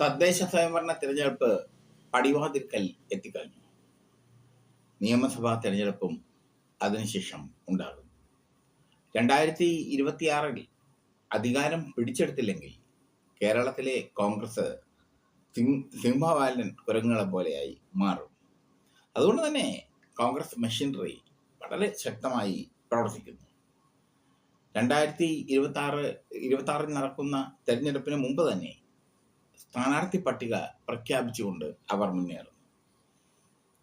തദ്ദേശ സ്വയംഭരണ തിരഞ്ഞെടുപ്പ് പടിവാതിൽക്കൽ എത്തിക്കഴിഞ്ഞു. നിയമസഭാ തിരഞ്ഞെടുപ്പും അതിനുശേഷം ഉണ്ടാകും. രണ്ടായിരത്തി ഇരുപത്തിയാറിൽ അധികാരം പിടിച്ചെടുത്തില്ലെങ്കിൽ കേരളത്തിലെ കോൺഗ്രസ് സിംഹ സിംഹവാലൻ കുരങ്ങുകളെ പോലെയായി മാറും. അതുകൊണ്ട് തന്നെ കോൺഗ്രസ് മെഷീനറി വളരെ ശക്തമായി പ്രവർത്തിക്കുന്നു. രണ്ടായിരത്തി ഇരുപത്തി ആറ് ഇരുപത്തി ആറിൽ നടക്കുന്ന തെരഞ്ഞെടുപ്പിന് മുമ്പ് തന്നെ സ്ഥാനാർത്ഥി പട്ടിക പ്രഖ്യാപിച്ചുകൊണ്ട് അവർ മുന്നേറുന്നു.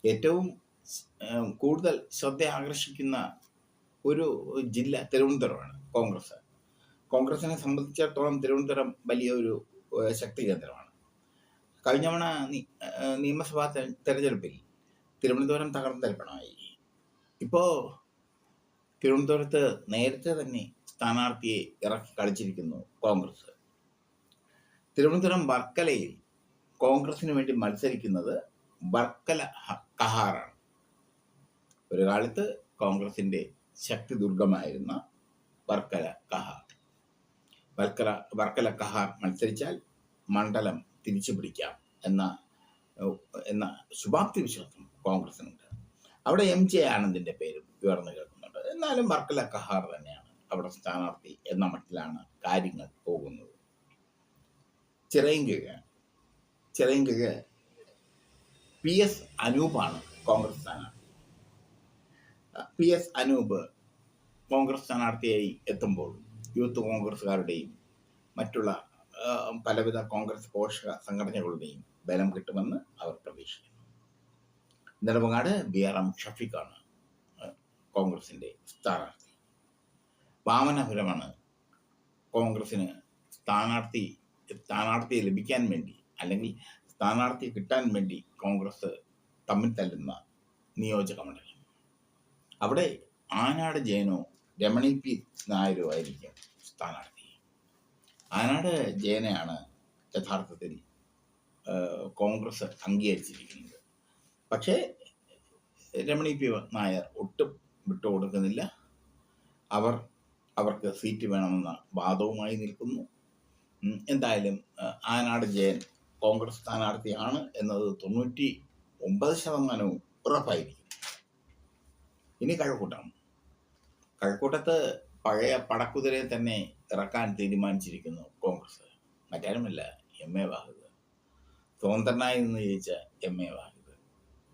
ഏറ്റവും കൂടുതൽ ശ്രദ്ധ ആകർഷിക്കുന്ന ഒരു ജില്ല തിരുവനന്തപുരമാണ് കോൺഗ്രസ്. കോൺഗ്രസിനെ സംബന്ധിച്ചിടത്തോളം തിരുവനന്തപുരം വലിയ ഒരു ഏഹ്, ശക്തി കേന്ദ്രമാണ്. കഴിഞ്ഞ തവണ നിയമസഭാ തെരഞ്ഞെടുപ്പിൽ തിരുവനന്തപുരം തകർന്നരിപ്പണമായി ഇപ്പോൾ തിരുവനന്തപുരത്ത് നേരത്തെ തന്നെ സ്ഥാനാർത്ഥിയെ ഇറക്കി കളിച്ചിരിക്കുന്നു കോൺഗ്രസ്. തിരുവനന്തപുരം വർക്കലയിൽ കോൺഗ്രസിന് വേണ്ടി മത്സരിക്കുന്നത് വർക്കല കഹാറാണ്. ഒരു കാലത്ത് കോൺഗ്രസിന്റെ ശക്തി ദുർഗമായിരുന്ന വർക്കല കഹാർ. വർക്കല വർക്കല കഹാർ മത്സരിച്ചാൽ മണ്ഡലം തിരിച്ചു പിടിക്കാം എന്ന എന്ന ശുഭാപ്തി വിശ്വാസം കോൺഗ്രസിനുണ്ട്. അവിടെ എം ജെ ആനന്ദിന്റെ പേരും ഉയർന്നു കേൾക്കുന്നുണ്ട്. എന്നാലും വർക്കല കഹാർ തന്നെയാണ് അവിടെ സ്ഥാനാർത്ഥി എന്ന മട്ടിലാണ് കാര്യങ്ങൾ പോകുന്നത്. ചിറയൻകിഴ ചിറയൻകിഴ പി എസ് അനൂപാണ് കോൺഗ്രസ് സ്ഥാനാർത്ഥി. പി എസ് അനൂപ് കോൺഗ്രസ് സ്ഥാനാർത്ഥിയായി എത്തുമ്പോൾ യൂത്ത് കോൺഗ്രസ്സുകാരുടെയും മറ്റുള്ള പലവിധ കോൺഗ്രസ് പോഷക സംഘടനകളുടെയും ബലം കിട്ടുമെന്ന് അവർ പ്രതീക്ഷിക്കുന്നു. നെടുമങ്ങാട് ബി ആർ എം ഷഫീഖാണ് കോൺഗ്രസിന്റെ സ്ഥാനാർത്ഥി. വാമനപുരമാണ് കോൺഗ്രസിന് സ്ഥാനാർത്ഥി സ്ഥാനാർത്ഥിയെ ലഭിക്കാൻ വേണ്ടി അല്ലെങ്കിൽ സ്ഥാനാർത്ഥി കിട്ടാൻ വേണ്ടി കോൺഗ്രസ് തമ്മിൽ തല്ലുന്ന നിയോജക മണ്ഡലം. അവിടെ ആനാട് ജയനോ രമണി പി നായരോ ആയിരിക്കും സ്ഥാനാർത്ഥി. ആനാട് ജയനെയാണ് യഥാർത്ഥത്തിൽ കോൺഗ്രസ് അംഗീകരിച്ചിരിക്കുന്നത്. പക്ഷേ രമണി പി നായർ ഒട്ടും വിട്ടുകൊടുക്കുന്നില്ല. അവർ അവർക്ക് സീറ്റ് വേണമെന്ന വാദവുമായി നിൽക്കുന്നു. എന്തായാലും ആനാട് ജയൻ കോൺഗ്രസ് സ്ഥാനാർത്ഥിയാണ് എന്നത് തൊണ്ണൂറ്റി ഒമ്പത് ശതമാനവും ഉറപ്പായിരിക്കും. ഇനി കഴക്കൂട്ടം. കഴക്കൂട്ടത്ത് പഴയ പടക്കുതിരയെ തന്നെ ഇറക്കാൻ തീരുമാനിച്ചിരിക്കുന്നു കോൺഗ്രസ്. മറ്റാരുമല്ല എം എ വാഹിദ്. സ്വതന്ത്രനായി നിന്ന് ജയിച്ച എം എ വാഹിദ്.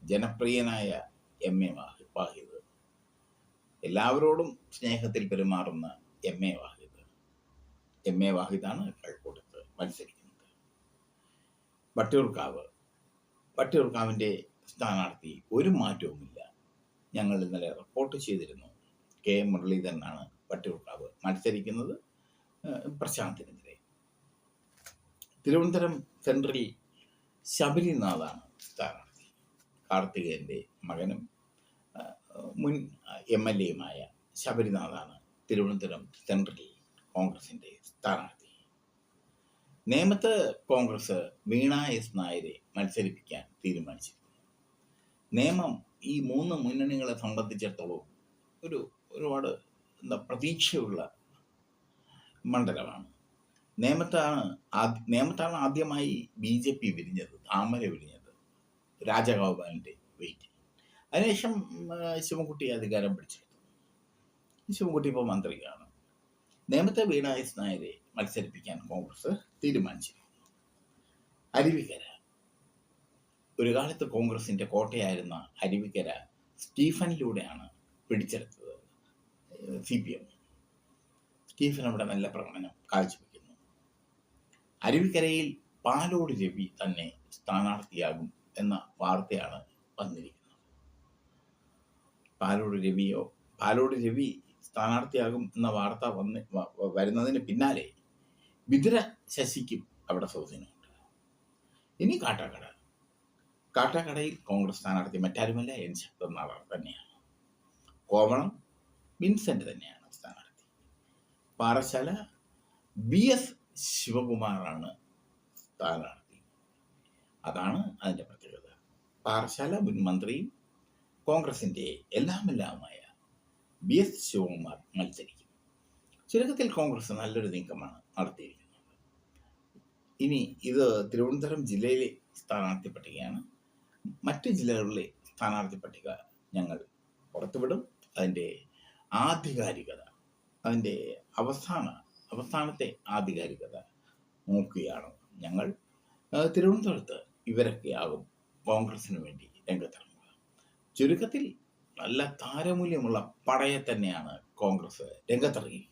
ജനപ്രിയനായ എം എ വാഹി വാഹിദ്. എല്ലാവരോടും സ്നേഹത്തിൽ പെരുമാറുന്ന M A Wahid. M A വാഹിദാണ് കഴക്കൂട്ടത്ത് മത്സരിക്കുന്നത്. വട്ടിയൂർക്കാവ് വട്ടിയൂർക്കാവിന്റെ സ്ഥാനാർത്ഥി ഒരു മാറ്റവുമില്ല. ഞങ്ങൾ ഇന്നലെ റിപ്പോർട്ട് ചെയ്തിരുന്നു. കെ എം മുരളീധരനാണ് വട്ടിയൂർക്കാവ് മത്സരിക്കുന്നത് പ്രശാന്തിനെതിരെ. തിരുവനന്തപുരം സെൻട്രൽ ശബരിനാഥാണ് സ്ഥാനാർത്ഥി. കാർത്തികേയന്റെ മകനും മുൻ എം എൽ എയുമായ ശബരിനാഥാണ് തിരുവനന്തപുരം സെൻട്രൽ കോൺഗ്രസിന്റെ സ്ഥാനാർത്ഥി. നേമത്ത് കോൺഗ്രസ് വീണ എസ് നായരെ മത്സരിപ്പിക്കാൻ തീരുമാനിച്ചിരുന്നു. നേമം ഈ മൂന്ന് മുന്നണികളെ സംബന്ധിച്ചിടത്തോളം ഒരു ഒരുപാട് എന്താ പ്രതീക്ഷയുള്ള മണ്ഡലമാണ്. നേമത്താണ് ആദ്യ നേമത്താണ് ആദ്യമായി ബി ജെ പി വിരിഞ്ഞത് താമര വിരിഞ്ഞത് രാജഗോപാലിന്റെ വെയിറ്റ്. അതിനുശേഷം ശിവൻകുട്ടി അധികാരം പിടിച്ചെടുത്തു. ശിവൻകുട്ടി ഇപ്പോൾ മന്ത്രിയാണ്. നേമത്തെ വീണായസ് നായരെ മത്സരിപ്പിക്കാൻ കോൺഗ്രസ് തീരുമാനിച്ചിരുന്നു അരുവിക്കര. ഒരു കാലത്ത് കോൺഗ്രസിന്റെ കോട്ടയായിരുന്ന അരുവിക്കര സ്റ്റീഫനിലൂടെയാണ് പിടിച്ചെടുത്തത് സി പി എം. സ്റ്റീഫൻ അവിടെ നല്ല പ്രകടനം കാഴ്ചവെക്കുന്നു. അരുവിക്കരയിൽ പാലോട് രവി തന്നെ സ്ഥാനാർത്ഥിയാകും എന്ന വാർത്തയാണ് വന്നിരിക്കുന്നത്. പാലോട് രവിയോ പാലോട് രവി സ്ഥാനാർത്ഥിയാകും എന്ന വാർത്ത വന്ന് വരുന്നതിന് പിന്നാലെ വിതുര ശശിക്കും അവിടെ സ്വാധീനമുണ്ട് ഇനി കാട്ടാക്കട. കാട്ടാക്കടയിൽ കോൺഗ്രസ് സ്ഥാനാർത്ഥി മറ്റാരുമല്ല എൻ ശക്തൻ നാളർ തന്നെയാണ്. കോവളം വിൻസെന്റ് തന്നെയാണ് സ്ഥാനാർത്ഥി. പാറശാല ബി എസ് ശിവകുമാറാണ് സ്ഥാനാർത്ഥി. അതാണ് അതിന്റെ പ്രത്യേകത. പാറശാല മുൻ മന്ത്രിയും കോൺഗ്രസിന്റെ എല്ലാമെല്ലാമായ ബി എസ് ശിവകുമാർ മത്സരിക്കും. ചുരുക്കത്തിൽ കോൺഗ്രസ് നല്ലൊരു നീക്കമാണ് നടത്തിയിരിക്കുന്നത്. ഇനി ഇത് തിരുവനന്തപുരം ജില്ലയിലെ സ്ഥാനാർത്ഥി പട്ടികയാണ്. മറ്റ് ജില്ലകളിലെ സ്ഥാനാർത്ഥി പട്ടിക ഞങ്ങൾ പുറത്തുവിടും. അതിന്റെ ആധികാരികത അതിന്റെ അവസാന അവസാനത്തെ ആധികാരികത നോക്കുകയാണ് ഞങ്ങൾ. തിരുവനന്തപുരത്ത് ഇവരൊക്കെയാകും കോൺഗ്രസിന് വേണ്ടി രംഗത്തിറങ്ങുക. ചുരുക്കത്തിൽ നല്ല താരമൂല്യമുള്ള പടയെ തന്നെയാണ് കോൺഗ്രസ് രംഗത്തിറങ്ങിയിരിക്കുന്നത്